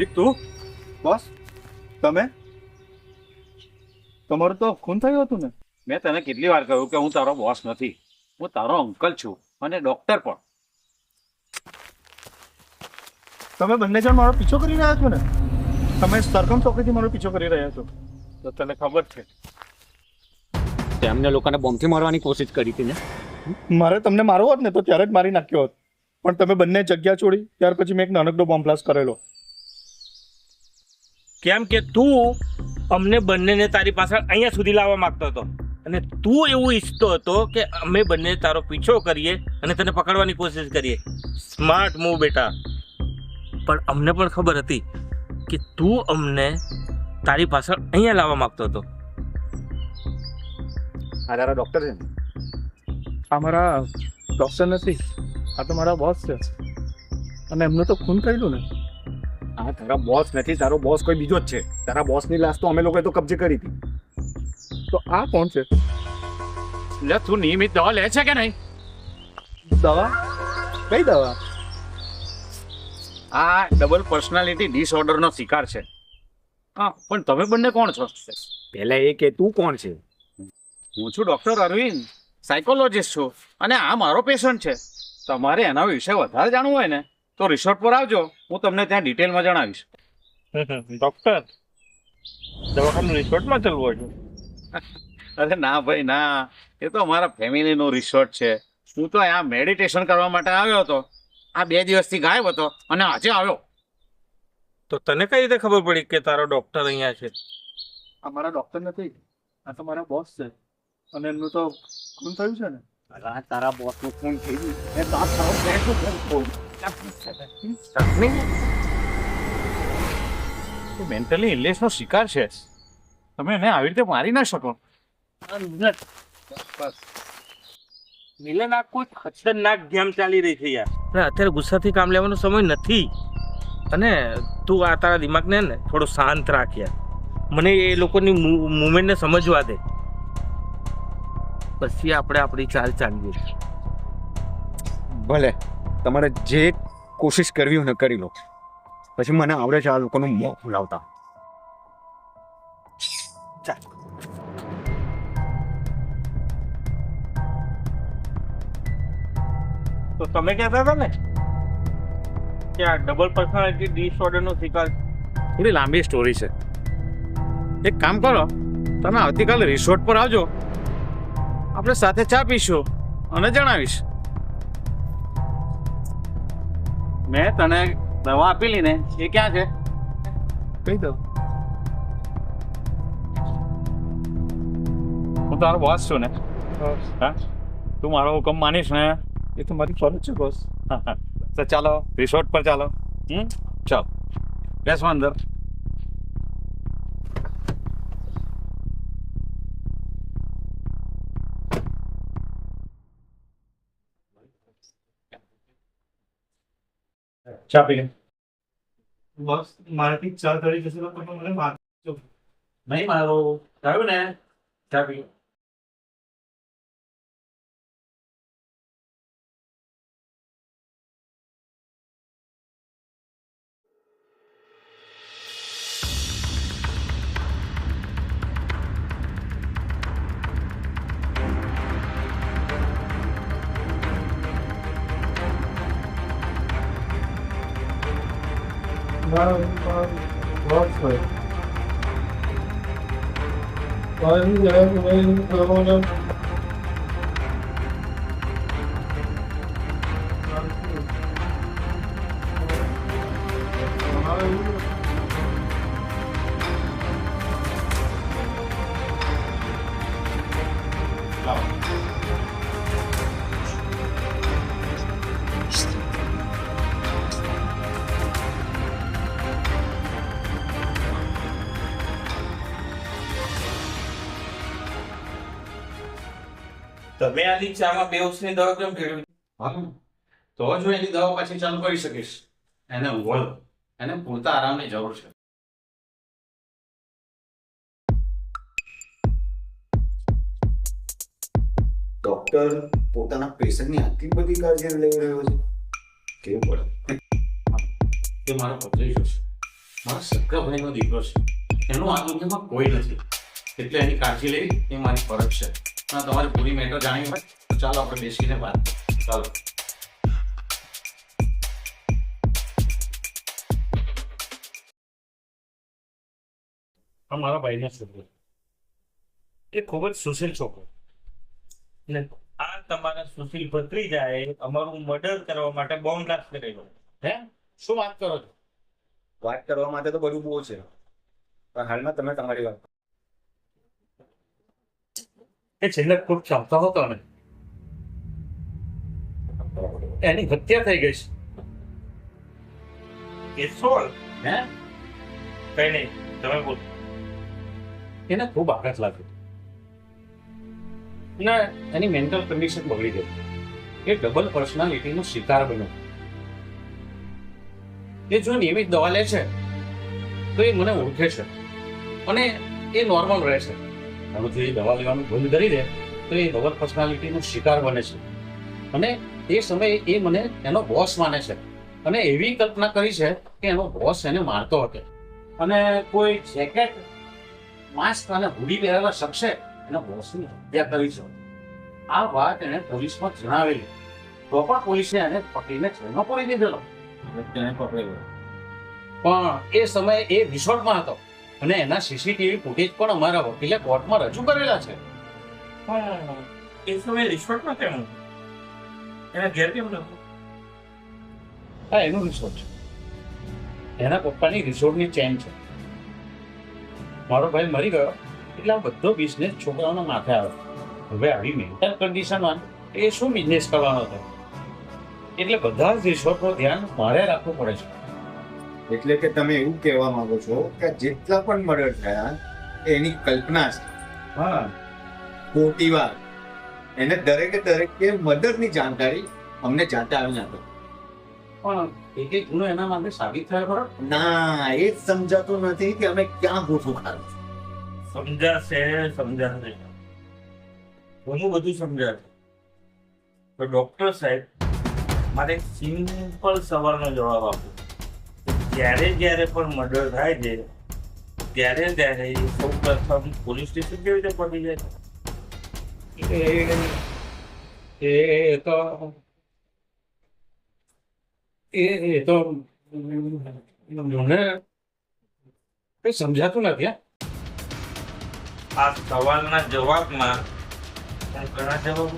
હાર્દિક તું? બોસ. તમે? તમારું તો ખૂન થયું હતું ને? મેં તને કેટલી વાર કહ્યું કે હું તારો બોસ નથી. હું તારો અંકલ છું અને ડોક્ટર પણ. તમે બંને જણ મારો પીછો કરી રહ્યા છો ને? તમે સરગમ ચોકડીથી મારો પીછો કરી રહ્યા છો. તો તને ખબર છે. તેમને લોકોને બોમ્બથી મારવાની કોશિશ કરી હતી ને? મારે તમને મારવો હોત ને તો ત્યારે જ મારી નાખ્યો હોત. પણ તમે બંને જગ્યા છોડી ત્યાર પછી મેં એક નાનકડો બોમ્બ બ્લાસ્ટ કરેલો. કેમ કે તું અમને બંનેને તારી પાછળ અહીંયા સુધી લાવવા માંગતો હતો. અને તું એવું ઈચ્છતો હતો કે અમે બંને તારો પીછો કરીએ અને તને પકડવાની કોશિશ કરીએ. સ્માર્ટ મૂવ બેટા. પણ અમને પણ ખબર હતી કે તું અમને તારી પાછળ અહીંયા લાવવા માંગતો હતો. આ તારા ડોક્ટર છે આ મારા ડોક્ટર નથી. આ તો મારા બોસ છે. અને એમનું તો ખૂન કર્યું ને. આ તારા બોસ નથી તારો બોસ કોઈ બીજો જ છે. તારા બોસની લાશ તો અમે લોકોએ તો કબજે કરી હતી. તો આ કોણ છે? લે તું નિયમિત દવા લે છે કે નહીં? દવા? કઈ દવા? આ ડબલ પર્સનાલિટી ડિસઓર્ડરનો શિકાર છે. હા પણ તમે બંને કોણ છો? પહેલા એ કે તું કોણ છે? હું છું ડોક્ટર અરવિંદ સાયકોલોજીસ્ટ છું. અને આ મારો પેશન્ટ છે. તમારે એના વિશે વધારે જાણવું હોય ને? તો રિસોર્ટ પર આવજો હું તમને ત્યાં ડિટેલમાં જણાવીશ. ડોક્ટર દવાખાનું રિસોર્ટમાં ચાલવું હતું અરે ના ભાઈ ના. એ તો અમારા ફેમિલીનો રિસોર્ટ છે. હું તો અહીંયા મેડિટેશન કરવા માટે આવ્યો હતો. આ બે દિવસથી ગાયબ હતો અને આજે આવ્યો. તો તને કઈ રીતે ખબર પડી કે તારો ડોક્ટર અહીંયા છે? આ મારા ડોક્ટર નથી. આ તો મારા બોસ છે. અને એમનું તો ખૂન થયું છે ને? આ તારા બોસનું ફોન થઈ ગયું. એ તારા ફોન મેન્ટલી ઇલનેસનો શિકાર છે. તમે એને આવી રીતે મારી ના શકો. મિલન આ કોઈ ખતરનાક ગેમ ચાલી રહી છે યાર. અત્યારે ગુસ્સાથી કામ લેવાનો સમય નથી. અને તું આ તારા દિમાગને ને થોડો શાંત રાખ યાર. મને એ લોકોની મુવમેન્ટને સમજવા દે. પછી આપણે આપણી ચાલ ચાલીએ. ભલે. તમારે જે કોશિશ કરવી હોય ને કરી લો. પછી મને આવડે છે આ લોકોનું મોં ફૂલાવતા. તો તમે કહેતા હતા ને કે આ ડબલ પર્સનાલિટી ડિસઓર્ડરનો શિકાર. થોડી લાંબી સ્ટોરી છે. એક કામ કરો તમે આવતીકાલે રિસોર્ટ પર આવજો. આપણે સાથે ચા પીશું અને જણાવીશ. મેં તને દવા આપેલી ને એ ક્યાં છે? કઈ દવા હું તારો બોસ છું ને. હા? તું મારો હુકમ માનીશ ને. એ તો મારી ફરજ છે બોસ તો ચાલો રિસોર્ટ પર ચાલો. હમ? ચાલો. બેસવા અંદર. ચા પી બસ મારાથી ચાર કરી જશે તો મને માર નહીં મારો. થયું ને? ચા પી બોસ હોય. મારી જાન મેં કરવાનો તમે આની ચામાં બેહોશની દવા કેમ ભેળવી હા. તો જ હું એની દવા પાછી ચાલુ કરી શકીશ. એને વળ. એને પૂરતા આરામની જરૂર છે. ડોક્ટર પોતાના પેશન્ટની આટલી બધી કાળજી લઈ રહ્યો છે? કેવું પડે તે મારો ભત્રીજો છે. મારા સગા ભાઈનો દીકરો છે. એનું આ દુનિયામાં કોઈ નથી. એટલે એની કાળજી લેવી એ મારી ફરજ છે. અને તમારી પૂરી મેટર જાણવી હોય તો ચાલો આપણે બેસીને વાત. ચાલો. મારા ભાઈને છોકરો. એ ખૂબ જ સુશીલ છોકરો. ને આ તમારા સુશીલ ભત્રીજાએ અમારું મર્ડર કરવા માટે બોમ્બ બ્લાસ્ટ કરેલો. હે? શું વાત કરો છો? વાત કરવા માટે તો બધું બહુ છે. પણ હાલમાં તમે તમારી વાત એ છેલ્લે ખૂબ ચાલતો હતો ને. એની હત્યા થઈ ગઈ છે. એ હે? કઈ નહીં, તમે બોલો. એને ખૂબ આઘાત લાગ્યો. ના એની મેન્ટલ કન્ડિશન બગડી ગઈ. એ ડબલ પર્સનાલિટીનો શિકાર બન્યો. એ જો નિયમિત દવા લે છે, તો એ મને ઓળખે છે. અને એ નોર્મલ રહે છે. હવે જો એ દવા લેવાનું બંધ કરી દે તો એ ડબલ પર્સનાલિટીનો શિકાર બને છે. અને એ સમયે એ મને એનો બોસ માને છે. અને એવી કલ્પના કરી છે કે એનો બોસ એને મારતો હતો અને કોઈ જેકેટ માસ્ક અને હુડી પહેરેલા શખ્સે એના બોસની હત્યા કરી છે. આ વાત એને પોલીસમાં જણાવેલી. તો પણ પોલીસે એને પકડીને જેલમાં પૂરી દીધેલો. તેને પકડેલો. પણ એ સમયે એ રિસોર્ટમાં હતો. અને એના સીસીટીવી ફૂટેજ પણ અમારા વકીલે કોર્ટમાં રજૂ કરેલા છે. એ સમયે રિસોર્ટમાં કેમ? એના ઘેર કેમ નતું હા એનું રિસોર્ટ છે. એના પપ્પાની રિસોર્ટની ચેન છે. મારો ભાઈ મરી ગયો એટલે આ બધો બિઝનેસ છોકરાઓના માથે આવ્યો હવે આવી મેન્ટલ કન્ડિશનમાં એ શું બિઝનેસ કરવાનો હતો? એટલે બધા જ રિસોર્ટનું ધ્યાન મારે રાખવું પડે છે. એટલે કે તમે એવું કહેવા માંગો છો કે જેટલા પણ મર્ડર થયા એની કલ્પના છે. હા. ખોટી વાત. એને દરેકે દરેકે મર્ડરની જાણકારી અમને જાતે આવીને આપો પણ એક એક ગુનો એના માટે સાબિત થયો ખરો? ના એ જ સમજાતું નથી કે અમે ક્યાં ગોઠવું ખાધું સમજાશે સમજાશે. ઘણું બધું સમજાશે. તો ડોક્ટર સાહેબ મારે સિમ્પલ સવાલનો જવાબ આપો. જ્યારે જ્યારે પણ મર્ડર થાય છે ત્યારે ત્યારે સૌ પ્રથમ પોલીસ સ્ટેશન કેવી રીતે પડી જાય એ એ તો એ તો મને કઈ સમજાતું નથી આ સવાલના જવાબમાં ઘણા જવાબ.